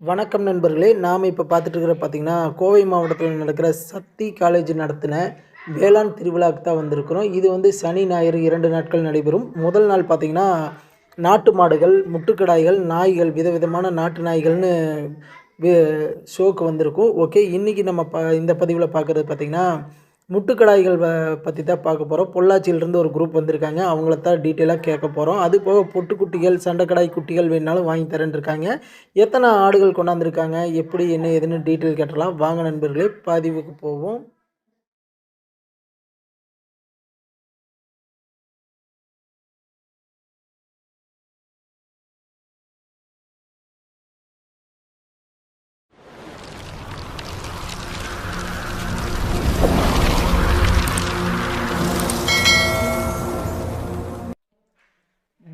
வணக்கம் நண்பர்களே நாம் இப்போ பார்த்துட்டு இருக்கிற பார்த்தீங்கன்னா கோவை மாவட்டத்தில் நடக்கிற சக்தி காலேஜ் நடத்தின வேளாண் திருவிழாவுக்கு தான் வந்திருக்கிறோம். இது வந்து சனி ஞாயிறு இரண்டு நாட்கள் நடைபெறும். முதல் நாள் பார்த்திங்கன்னா நாட்டு மாடுகள் முட்டுக்கடாய்கள் நாய்கள் விதவிதமான நாட்டு நாய்கள்னு ஷோக்கு வந்திருக்கும். ஓகே இன்றைக்கி நம்ம ப இந்த பதிவில் பார்க்குறது பார்த்திங்கன்னா முட்டுக்கடாய்கள் பற்றி தான் பார்க்க போகிறோம் பொள்ளாச்சியிலேருந்து ஒரு குரூப் வந்திருக்காங்க. அவங்கள தான் டீட்டெயிலாக கேட்க போகிறோம் அது போக பொட்டுக்குட்டிகள் சண்டைக்கடாய் குட்டிகள் வேணாலும் வாங்கி தரேன்னு இருக்காங்க. எத்தனை ஆடுகள் கொண்டாந்துருக்காங்க? எப்படி என்ன ஏதுன்னு டீட்டெயில் கேட்டலாம் வாங்க நண்பர்களே பதிவுக்கு போவோம்.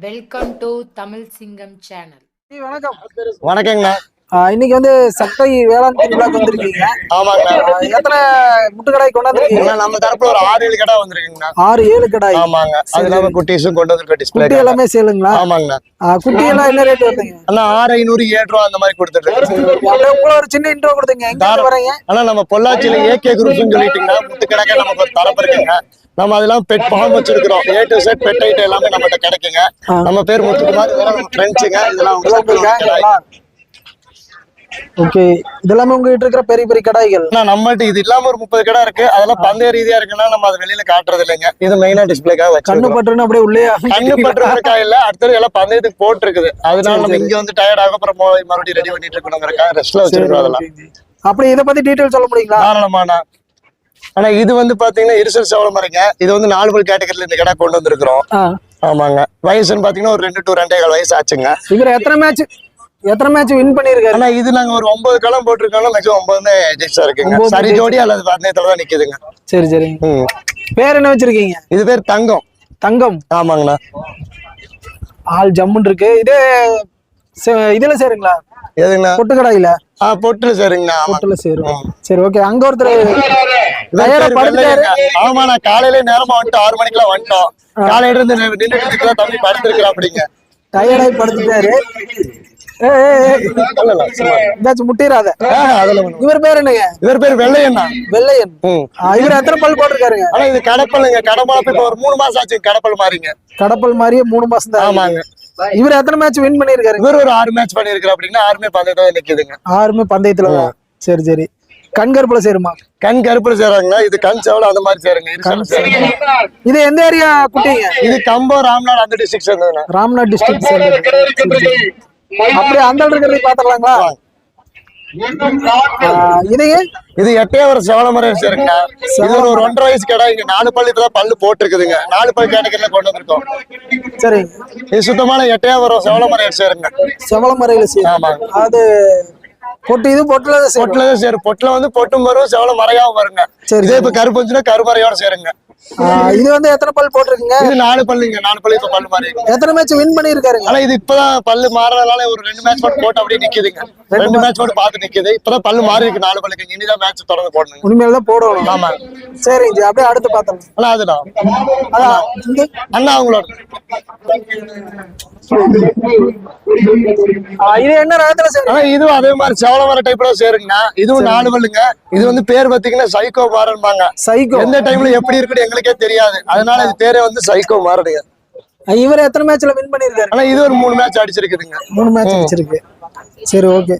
வெல்கம் டு தமிழ் சிங்கம் சேனல் வணக்கம். வணக்கங்கண்ணா. இன்னைக்கு வந்து சட்டை வேளாண் திருவிழாக்கு வந்திருக்கீங்க. ஆமாங்கண்ணா. எத்தனை முட்டுக்கடாய் கொண்டாந்துருக்கீங்க? அண்ணா, நம்ம தரப்புல ஒரு ஆறு ஏழு கடை வந்திருக்குங்கண்ணா. ஆறு ஏழு கடாய். ஆமாங்க. அது இல்லாம குட்டீஸும் கொண்டு வந்திருக்க டிஸ்பிளே குட்டி எல்லாமே சேலுங்களா? ஆமாங்கண்ணா. குட்டி எல்லாம் என்ன ரேட் வருதுங்க? அண்ணா ஆறு ஐநூறு ஏழு ரூபா அந்த மாதிரி கொடுத்துட்டு இருக்கு. அப்படியே உங்களை ஒரு சின்ன இன்ட்ரோ கொடுத்துங்க. எங்க இருந்து வரீங்க? ஆனா நம்ம பொள்ளாச்சியில ஏகே குரூப்ஸ் சொல்லிட்டீங்கன்னா முத்து கணக்கே நமக்கு ஒரு தரப்பு இருக்குங்க. நம்ம அதெல்லாம் பெட் ஃபார்ம் வச்சிருக்கிறோம். A to Z pet item எல்லாமே நம்மகிட்ட கிடைக்குங்க. நம்ம பேர் முத்துக்குமார் இதெல்லாம் நம்ம ஃப்ரெண்ட்ஸுங்க இதெல்லாம் ஓகே இதெல்லாமே உங்ககிட்ட இருக்கிற பெரிய பெரிய கடாய்கள். அண்ணா நம்மகிட்ட இது இல்லாம ஒரு முப்பது கடை இருக்கு. அதெல்லாம் பந்தய ரீதியா இருக்குன்னா நம்ம அதை வெளியில காட்டுறது இல்லைங்க. இது மெயினா டிஸ்பிளேக்காக கண்ணு வச்சிருக்கோம் பட்டுன்னு அப்படியே உள்ளே கண்ணு பட்டுறதுக்கா இல்ல அடுத்தது எல்லாம் பந்தயத்துக்கு போட்டிருக்குது. அதனால நம்ம இங்க வந்து டயர்ட் ஆக அப்புறம் மறுபடியும் ரெடி பண்ணிட்டு இருக்கணுங்கிறக்கா ரெஸ்ட்ல வச்சிருக்கோம் அதெல்லாம். அப்படி இதை பத்தி டீட்டெயில் சொல்ல முடியுங்களா? தாராளமாண்ணா ஆனா இது வந்து பாத்தீங்கன்னா இருசல் சவளம் மரங்க இது வந்து நாலு பல் கேட்டகரியில இந்த கடை கொண்டு வந்திருக்கிறோம். ஆமாங்க. வயசுன்னு பாத்தீங்கன்னா ஒரு ரெண்டு டு ரெண்டே கால் வயசு ஆச்சுங்க. இவர் எத்தனை மேட்ச் எத்தனை மேட்ச் வின் பண்ணிருக்காரு? ஆனா இது நாங்க ஒரு ஒன்பது களம் போட்டிருக்கோம் மேக்ஸிமம் ஒன்பதுமே ஜெயிச்சா இருக்குங்க. ஒன்பது சரி ஜோடி அல்லது பந்தயத்துல தான் நிக்குதுங்க. சரி சரி. பேர் என்ன வச்சிருக்கீங்க? இது பேர் தங்கம். தங்கம். ஆமாங்கண்ணா. ஆள் ஜம்முன் இருக்கு. இது இதுல சேருங்களா? எதுங்கண்ணா? பொட்டுக்கடாயில? ஆ பொட்டுல சரிங்கண்ணா. பொட்டுல சேரும். சரி ஓகே அங்க ஒருத்தர் ஆமா நான் காலையில நேரமா வந்துட்டோம் ஆறு மணிக்கெல்லாம் வந்துட்டோம் காலையில இருந்து நின்றுட்டு தம்பி படுத்திருக்கிறா அப்படிங்க டயர்டாகி படுத்துட்டாரு. இவர் பேர் என்னங்க? இவர் பேர் வெள்ளையண்ணா வெள்ளையன். இவர் எத்தனை பல் போட்டிருக்காருங்க? ஆனா இது கடப்பலுங்க கடப்பழப்பு இப்ப ஒரு மூணு மாசம் ஆச்சு கடப்பல் மாறிங்க. கடப்பல் மாதிரியே மூணு மாசம் தான் ஆமாங்க. இவர் எத்தனை மேட்ச் வின் பண்ணிருக்காருங்க இவர் ஒரு ஆறு மேட்ச் பண்ணிருக்கிற அப்படின்னா ஆறுமே நிக்குதுங்க. ஆறுமே பந்தயத்துல தான். சரி. சரி கண்கருப்புல சேருமா? கண் கருப்புல சேராங்கன்னா இது கண் செவல அந்த மாதிரி சேருங்க. இது எந்த ஏரியா குட்டிங்க? இது கம்பம் ராம்நாடு அந்த டிஸ்ட்ரிக்ட் சேர்ந்ததுண்ணா. ராம்நாத் டிஸ்ட்ரிக்ட் சேர்ந்தது அப்படியே அந்த இருக்கிறது பாத்துக்கலாங்களா இதுங்க இது எட்டையாவரம் செவலமரம் சேருங்க இது ஒரு ஒரு ஒன்றரை வயசு கடை. இங்க நாலு பல்லு இப்பதான் பல்லு போட்டிருக்குதுங்க. நாலு பல் கேட்டகரியில கொண்டு வந்திருக்கோம்? சரிங்க இது சுத்தமான எட்டையாவரம் செவலமரம் சேருங்க. செவலமறையில சேரும் ஆமாங்க அது பொட்டு இது பொட்டுல பொட்டுல தான் சேரும். பொட்டுல வந்து பொட்டும் வரும் செவல மறையாவும் வருங்க. சரி. இதே இப்ப கருப்பு வந்துச்சுன்னா கருமறையோட சேருங்க. இது வந்து எத்தனை பல் போட்டிருக்குங்க? இது நாலு பல்லுங்க நாலு பல்லு இப்ப பல்லு மாறி எத்தனை மேட்ச் வின் பண்ணிருக்காருங்க ஆனா இது இப்பதான் பல்லு மாறதுனால ஒரு ரெண்டு மேட்ச் மட்டும் போட்டு அப்படியே நிக்குதுங்க. ரெண்டு மேட்ச் மட்டும் பார்த்து நிக்குது. இப்பதான் பல்லு மாறி இருக்கு நாலு பல்லுக்கு. இனிதான் மேட்ச் தொடர்ந்து போடணுங்க. உண்மையில தான் போடணும். ஆமா. சரிங்க ஜி அப்படியே அடுத்து பார்த்தோம் ஆனா அதான் இங்க அண்ணா. அவங்களோட இது என்ன ரகத்துல சேரும் இதுவும் அதே மாதிரி செவலமர டைப்ல சேருங்கண்ணா. இதுவும் நாலு பல்லுங்க. இது வந்து பேர் பாத்தீங்கன்னா சைக்கோ மாறன்பாங்க சைக்கோ. எந்த டைம்ல எப்படி எங்களுக்கே தெரியாது. அதனால இது பேரே வந்து சைக்கோ மாறனுங்க இவர் எத்தனை மேட்ச்ல வின் பண்ணிருக்காரு ஆனா இது ஒரு மூணு மேட்ச் அடிச்சிருக்குதுங்க. மூணு மேட்ச் வச்சிருக்கு சரி ஓகே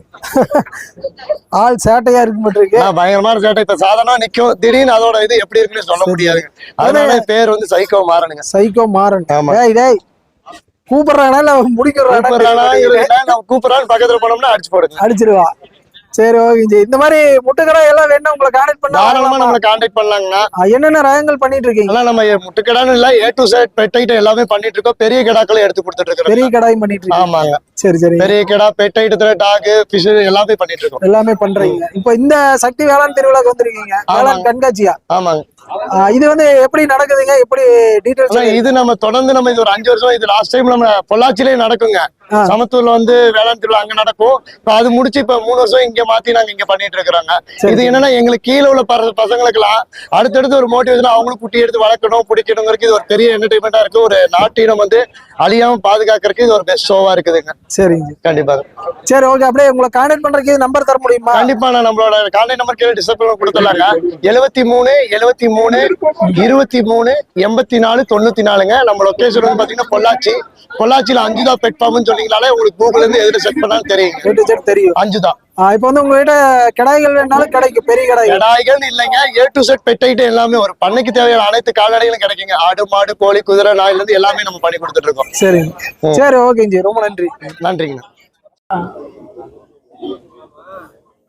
ஆள் சேட்டையா இருக்கு ஆனா, பயங்கரமான சேட்டை. இப்ப சாதாரணமா நிக்கும். திடீர்னு அதோட இது எப்படி இருக்குன்னு சொல்ல முடியாதுங்க அதனால பேர் வந்து சைக்கோ மாறனுங்க சைக்கோ மாறன் டேய் கூப்பிடுறானா இல்ல முடிக்கிறானா கூப்பிடுறானா கூப்பிடுறான்னு பக்கத்துல போனோம்னா அடிச்சு போடுங்க. அடிச்சிருவா. சரி ஓகே ஜி இந்த மாதிரி முட்டுக்கடை எல்லாம் வேணும் உங்களை தாராளமா பண்ணா நம்மள கான்டாக்ட் பண்ணலாங்கண்ணா. என்னென்ன ரகங்கள் பண்ணிட்டு இருக்கீங்க? அதெல்லாம் நம்ம முட்டுக்கடான்னு இல்ல A to Z pet item எல்லாமே பண்ணிட்டு இருக்கோம். பெரிய கிடாக்களும் எடுத்து கொடுத்துட்டு இருக்கிறோம். பெரிய கடாயும் பண்ணிட்டு இருக்கீங்க. ஆமாங்க. சரி சரி. பெரிய கிடா பெட் ஐட்டத்துல டாக் ஃபிஷ் எல்லாமே பண்ணிட்டு இருக்கோம். எல்லாமே பண்றீங்க. இப்போ இந்த சக்தி வேளாண் திருவிழாக்கு வந்திருக்கீங்க. வேளாண் கண்காட்சியா? ஆமாங்க. இது வந்து எப்படி நடக்குதுங்க? எப்படி டீடைல்ஸ் இது நம்ம தொடர்ந்து நம்ம இது ஒரு அஞ்சு வருஷம் இது லாஸ்ட் டைம் நம்ம பொள்ளாச்சிலே நடக்குங்க. சமத்தூர்ல வந்து வேளாண் திருவிழா அங்க நடக்கும். இப்ப அது முடிச்சு இப்ப மூணு வருஷம் இங்க மாத்தி நாங்க இங்க பண்ணிட்டு இருக்கிறோங்க. இது என்னன்னா எங்களுக்கு கீழே உள்ள பச- பசங்களுக்கெல்லாம் அடுத்தடுத்து ஒரு மோட்டிவேஷன் அவங்களும் குட்டி எடுத்து வளர்க்கணும் பிடிக்கணுங்கிறதுக்கு இது ஒரு பெரிய என்டர்டைன்மெண்டா இருக்கு. ஒரு நாட்டினம் வந்து அழியாம பாதுகாக்கிறதுக்கு இது ஒரு பெஸ்ட் ஷோவா இருக்குதுங்க. சரிங்க. கண்டிப்பாக சரி ஓகே அப்படியே உங்களை கான்டாக்ட் பண்றதுக்கு நம்பர் தர முடியுமா? கண்டிப்பா நான் நம்மளோட கான்டாக்ட் நம்பர் கேட்டு டிஸ்பிளே கொடுத்துலாங்க எழுபத்தி மூணு எழுபத்தி மூணு இருபத்தி மூணு எண்பத்தி நாலு தொண்ணூத்தி நாலுங்க. நம்ம லொகேஷன் வந்து பாத்தீங்கன்னா பொள்ளாச்சி. பொள்ளாச்சியில அஞ்சுதா பெட் ஃபார்ம்னு சொன்னீங்கனாலே உங்களுக்கு கூகுள்ல இருந்து எதிர செட் பண்ணாலும் தெரியும். அஞ்சுதா. ஆ, இப்போ வந்து உங்ககிட்ட கடாய்கள் வேணாலும் கிடைக்கும் பெரிய கடாய்கள். கடாய்கள் இல்லைங்க. A to Z pet item எல்லாமே ஒரு பண்ணைக்கு தேவையான அனைத்து கால்நடைகளும் கிடைக்குங்க. ஆடு மாடு கோழி குதிரை நாயில இருந்து எல்லாமே நம்ம பண்ணி கொடுத்துட்டு இருக்கோம். சரிங்க சரி ஓகேங்க ரொம்ப நன்றி. நன்றிங்கண்ணா அஹ்